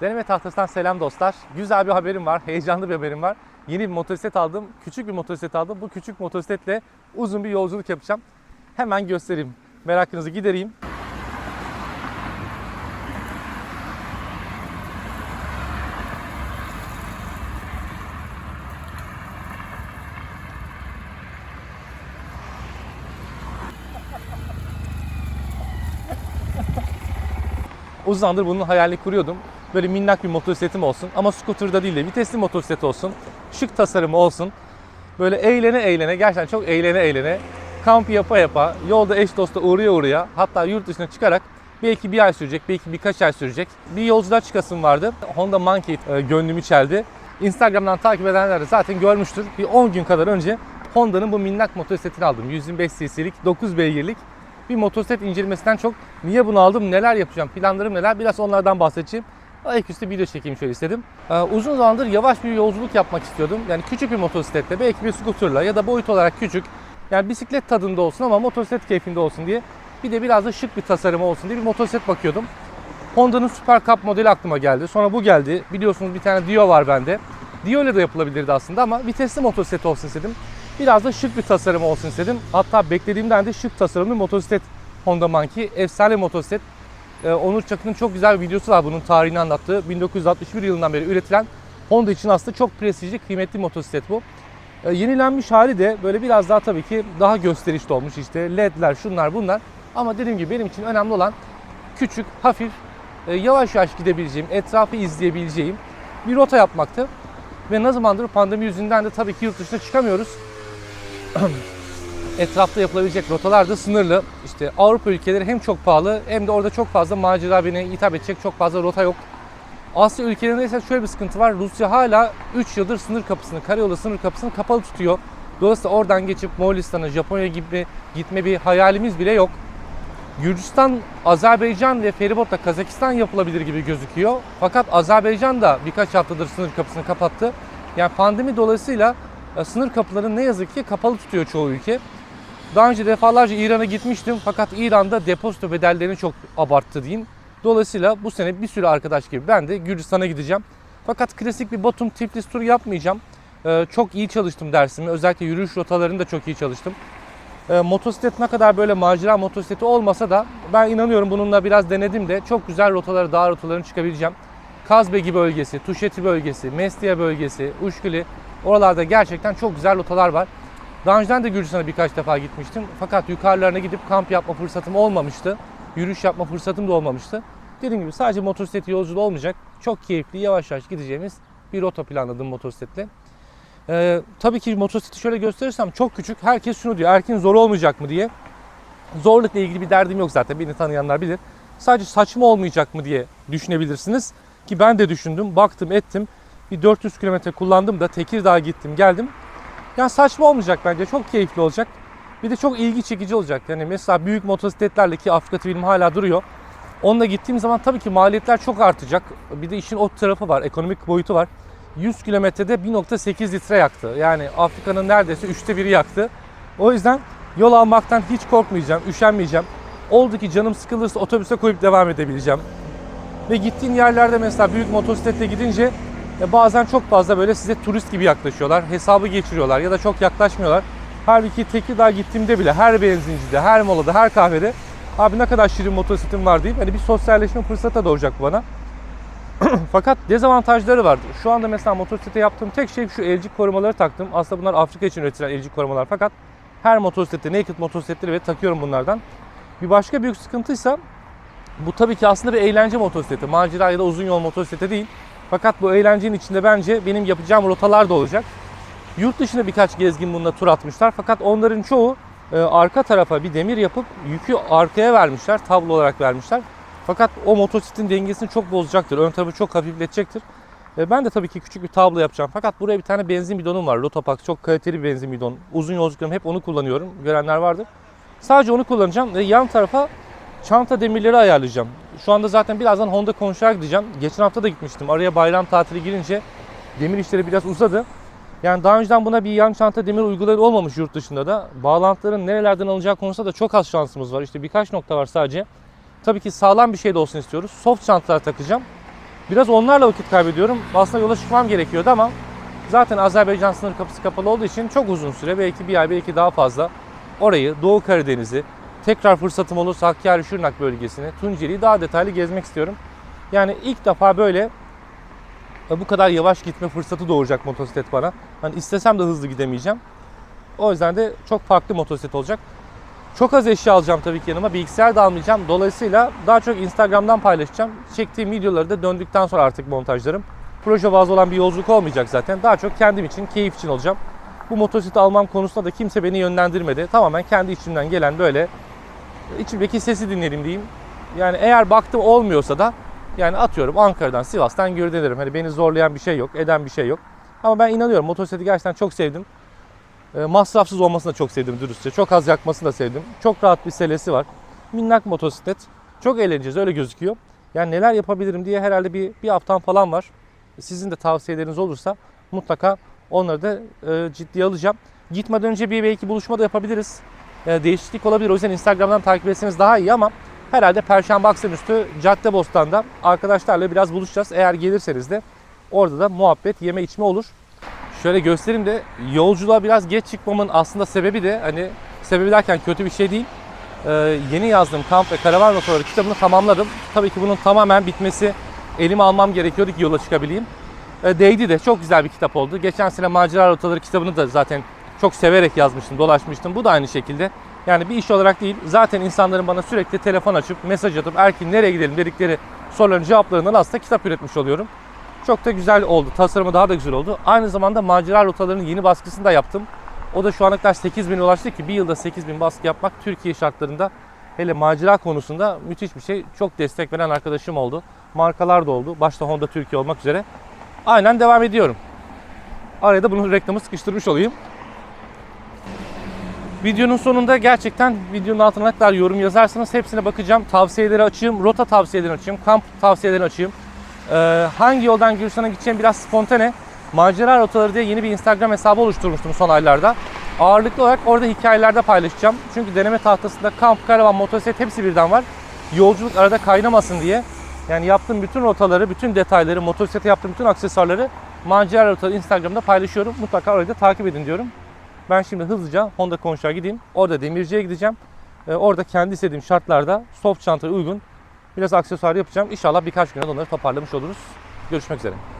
Deneme tahtasından selam dostlar. Güzel bir haberim var, heyecanlı bir haberim var. Yeni bir motosiklet aldım, küçük bir motosiklet aldım. Bu küçük motosikletle uzun bir yolculuk yapacağım. Hemen göstereyim, merakınızı gidereyim. Uzun zamandır bunun hayalini kuruyordum. Böyle minnak bir motosikletim olsun ama scooter'da değil de vitesli motosiklet olsun. Şık tasarımı olsun. Böyle eğlene eğlene, gerçekten çok eğlene eğlene. Kamp yapa yapa, yolda eş dosta uğraya uğraya, hatta yurt dışına çıkarak belki bir ay sürecek, belki birkaç ay sürecek. Bir yolculuğa çıkasım vardı. Honda Monkey e, gönlümü çeldi. Instagram'dan takip edenler de zaten görmüştür. Bir 10 gün kadar önce Honda'nın bu minnak motosikletini aldım. 125 cc'lik, 9 beygirlik bir motosiklet incelemesinden çok niye bunu aldım, neler yapacağım, planlarım neler biraz onlardan bahsedeceğim. Ayaküstü video çekeyim şöyle istedim. Ee, uzun zamandır yavaş bir yolculuk yapmak istiyordum. Yani küçük bir motosikletle, belki bir skuterla ya da boyut olarak küçük. Yani bisiklet tadında olsun ama motosiklet keyfinde olsun diye. Bir de biraz da şık bir tasarımı olsun diye bir motosiklet bakıyordum. Honda'nın Super Cup modeli aklıma geldi. Sonra bu geldi. Biliyorsunuz bir tane Dio var bende. Dio ile de yapılabilirdi aslında ama vitesli motosiklet olsun istedim. Biraz da şık bir tasarım olsun istedim. Hatta beklediğimden de şık tasarımlı motosiklet Honda Monkey. Efsane motosiklet. Ee, Onur Çakı'nın çok güzel bir videosu var bunun tarihini anlattığı. 1961 yılından beri üretilen Honda için aslında çok prestijli, kıymetli motosiklet bu. Ee, yenilenmiş hali de böyle biraz daha tabii ki daha gösterişli olmuş işte ledler şunlar bunlar. Ama dediğim gibi benim için önemli olan küçük, hafif, e, yavaş yavaş gidebileceğim, etrafı izleyebileceğim bir rota yapmaktı. Ve ne zamandır pandemi yüzünden de tabii ki yurt dışına çıkamıyoruz. Etrafta yapılabilecek rotalar da sınırlı. İşte Avrupa ülkeleri hem çok pahalı hem de orada çok fazla macera beni hitap edecek çok fazla rota yok. Asya ülkelerinde ise şöyle bir sıkıntı var. Rusya hala 3 yıldır sınır kapısını, karayolu sınır kapısını kapalı tutuyor. Dolayısıyla oradan geçip Moğolistan'a, Japonya gibi gitme bir hayalimiz bile yok. Gürcistan, Azerbaycan ve feribotla Kazakistan yapılabilir gibi gözüküyor. Fakat Azerbaycan da birkaç haftadır sınır kapısını kapattı. Yani pandemi dolayısıyla e, sınır kapılarını ne yazık ki kapalı tutuyor çoğu ülke. Daha önce defalarca İran'a gitmiştim fakat İran'da depozito bedellerini çok abarttı diyeyim. Dolayısıyla bu sene bir sürü arkadaş gibi ben de Gürcistan'a gideceğim. Fakat klasik bir Batum Tiflis turu yapmayacağım. Ee, çok iyi çalıştım dersimi. Özellikle yürüyüş rotalarını da çok iyi çalıştım. Ee, motosiklet ne kadar böyle macera motosikleti olmasa da ben inanıyorum bununla biraz denedim de çok güzel rotaları, dağ rotalarını çıkabileceğim. Kazbegi bölgesi, Tuşeti bölgesi, Mestia bölgesi, Uşkili oralarda gerçekten çok güzel rotalar var. Daha önceden de Gürcistan'a birkaç defa gitmiştim. Fakat yukarılarına gidip kamp yapma fırsatım olmamıştı. Yürüyüş yapma fırsatım da olmamıştı. Dediğim gibi sadece motosiklet yolculuğu olmayacak. Çok keyifli, yavaş yavaş gideceğimiz bir rota planladım motosikletle. Ee, tabii ki motosikleti şöyle gösterirsem çok küçük. Herkes şunu diyor, erkin zor olmayacak mı diye. Zorlukla ilgili bir derdim yok zaten. Beni tanıyanlar bilir. Sadece saçma olmayacak mı diye düşünebilirsiniz. Ki ben de düşündüm, baktım, ettim. Bir 400 kilometre kullandım da Tekirdağ'a gittim, geldim. Yani saçma olmayacak bence. Çok keyifli olacak. Bir de çok ilgi çekici olacak. Yani mesela büyük motosikletlerle ki Afrika TV'm hala duruyor. Onunla gittiğim zaman tabii ki maliyetler çok artacak. Bir de işin o tarafı var, ekonomik boyutu var. 100 kilometrede 1.8 litre yaktı. Yani Afrika'nın neredeyse üçte biri yaktı. O yüzden yol almaktan hiç korkmayacağım, üşenmeyeceğim. Oldu ki canım sıkılırsa otobüse koyup devam edebileceğim. Ve gittiğin yerlerde mesela büyük motosikletle gidince e, bazen çok fazla böyle size turist gibi yaklaşıyorlar. Hesabı geçiriyorlar ya da çok yaklaşmıyorlar. Halbuki Tekirdağ gittiğimde bile her benzincide, her molada, her kahvede abi ne kadar şirin motosikletim var deyip hani bir sosyalleşme fırsatı doğacak bana. Fakat dezavantajları vardı. Şu anda mesela motosiklete yaptığım tek şey şu elcik korumaları taktım. Aslında bunlar Afrika için üretilen elcik korumalar fakat her motosiklette, naked motosikletleri ve takıyorum bunlardan. Bir başka büyük sıkıntıysa bu tabii ki aslında bir eğlence motosikleti. Macera ya da uzun yol motosikleti değil. Fakat bu eğlencenin içinde bence benim yapacağım rotalar da olacak. Yurt dışında birkaç gezgin bununla tur atmışlar. Fakat onların çoğu e, arka tarafa bir demir yapıp yükü arkaya vermişler. Tablo olarak vermişler. Fakat o motosikletin dengesini çok bozacaktır. Ön tarafı çok hafifletecektir. E, ben de tabii ki küçük bir tablo yapacağım. Fakat buraya bir tane benzin bidonum var. Lotopax çok kaliteli bir benzin bidon. Uzun yolculuklarım hep onu kullanıyorum. Görenler vardır. Sadece onu kullanacağım ve yan tarafa çanta demirleri ayarlayacağım. Şu anda zaten birazdan Honda konuşarak gideceğim. Geçen hafta da gitmiştim. Araya bayram tatili girince demir işleri biraz uzadı. Yani daha önceden buna bir yan çanta demir uygulayan olmamış yurt dışında da. Bağlantıların nerelerden alınacağı konusunda da çok az şansımız var. İşte birkaç nokta var sadece. Tabii ki sağlam bir şey de olsun istiyoruz. Soft çantalar takacağım. Biraz onlarla vakit kaybediyorum. Aslında yola çıkmam gerekiyordu ama zaten Azerbaycan sınır kapısı kapalı olduğu için çok uzun süre belki bir ay belki daha fazla orayı Doğu Karadeniz'i tekrar fırsatım olursa Hakkari Şırnak bölgesini Tunceli'yi daha detaylı gezmek istiyorum. Yani ilk defa böyle e, bu kadar yavaş gitme fırsatı doğuracak motosiklet bana. Hani istesem de hızlı gidemeyeceğim. O yüzden de çok farklı motosiklet olacak. Çok az eşya alacağım tabii ki yanıma. Bilgisayar da almayacağım. Dolayısıyla daha çok Instagram'dan paylaşacağım. Çektiğim videoları da döndükten sonra artık montajlarım. Proje bazlı olan bir yolculuk olmayacak zaten. Daha çok kendim için, keyif için olacağım. Bu motosikleti almam konusunda da kimse beni yönlendirmedi. Tamamen kendi içimden gelen böyle içimdeki sesi dinledim diyeyim. Yani eğer baktım olmuyorsa da yani atıyorum Ankara'dan, Sivas'tan geri dönerim. Hani beni zorlayan bir şey yok, eden bir şey yok. Ama ben inanıyorum motosikleti gerçekten çok sevdim. E, masrafsız olmasını da çok sevdim dürüstçe. Çok az yakmasını da sevdim. Çok rahat bir selesi var. Minnak motosiklet. Çok eğleneceğiz öyle gözüküyor. Yani neler yapabilirim diye herhalde bir, bir haftam falan var. Sizin de tavsiyeleriniz olursa mutlaka onları da e, ciddiye alacağım. Gitmeden önce bir belki buluşma da yapabiliriz. E, değişiklik olabilir. O yüzden Instagram'dan takip etseniz daha iyi ama herhalde Perşembe akşamüstü Caddebostan'da arkadaşlarla biraz buluşacağız. Eğer gelirseniz de orada da muhabbet, yeme içme olur. Şöyle göstereyim de yolculuğa biraz geç çıkmamın aslında sebebi de hani sebebi derken kötü bir şey değil. Ee, yeni yazdığım kamp ve karavan rotaları kitabını tamamladım. Tabii ki bunun tamamen bitmesi elime almam gerekiyordu ki yola çıkabileyim. Ee, değdi de çok güzel bir kitap oldu. Geçen sene macera rotaları kitabını da zaten çok severek yazmıştım, dolaşmıştım. Bu da aynı şekilde. Yani bir iş olarak değil. Zaten insanların bana sürekli telefon açıp, mesaj atıp Erkin nereye gidelim dedikleri soruların cevaplarından aslında kitap üretmiş oluyorum. Çok da güzel oldu. Tasarımı daha da güzel oldu. Aynı zamanda macera rotalarının yeni baskısını da yaptım. O da şu ana kadar 8000'e ulaştı ki bir yılda 8000 baskı yapmak Türkiye şartlarında hele macera konusunda müthiş bir şey. Çok destek veren arkadaşım oldu. Markalar da oldu. Başta Honda Türkiye olmak üzere. Aynen devam ediyorum. Araya da bunun reklamı sıkıştırmış olayım. Videonun sonunda gerçekten videonun altına kadar yorum yazarsanız hepsine bakacağım. Tavsiyeleri açayım, rota tavsiyeleri açayım, kamp tavsiyeleri açayım. Ee, hangi yoldan Gürsan'a gideceğim biraz spontane. Macera rotaları diye yeni bir Instagram hesabı oluşturmuştum son aylarda. Ağırlıklı olarak orada hikayelerde paylaşacağım. Çünkü deneme tahtasında kamp, karavan, motosiklet hepsi birden var. Yolculuk arada kaynamasın diye. Yani yaptığım bütün rotaları, bütün detayları, motosiklete yaptığım bütün aksesuarları macera rotaları Instagram'da paylaşıyorum. Mutlaka orayı da takip edin diyorum. Ben şimdi hızlıca Honda Konuş'a gideyim. Orada demirciye gideceğim. Ee, orada kendi istediğim şartlarda soft çantaya uygun biraz aksesuar yapacağım. İnşallah birkaç güne onları toparlamış oluruz. Görüşmek üzere.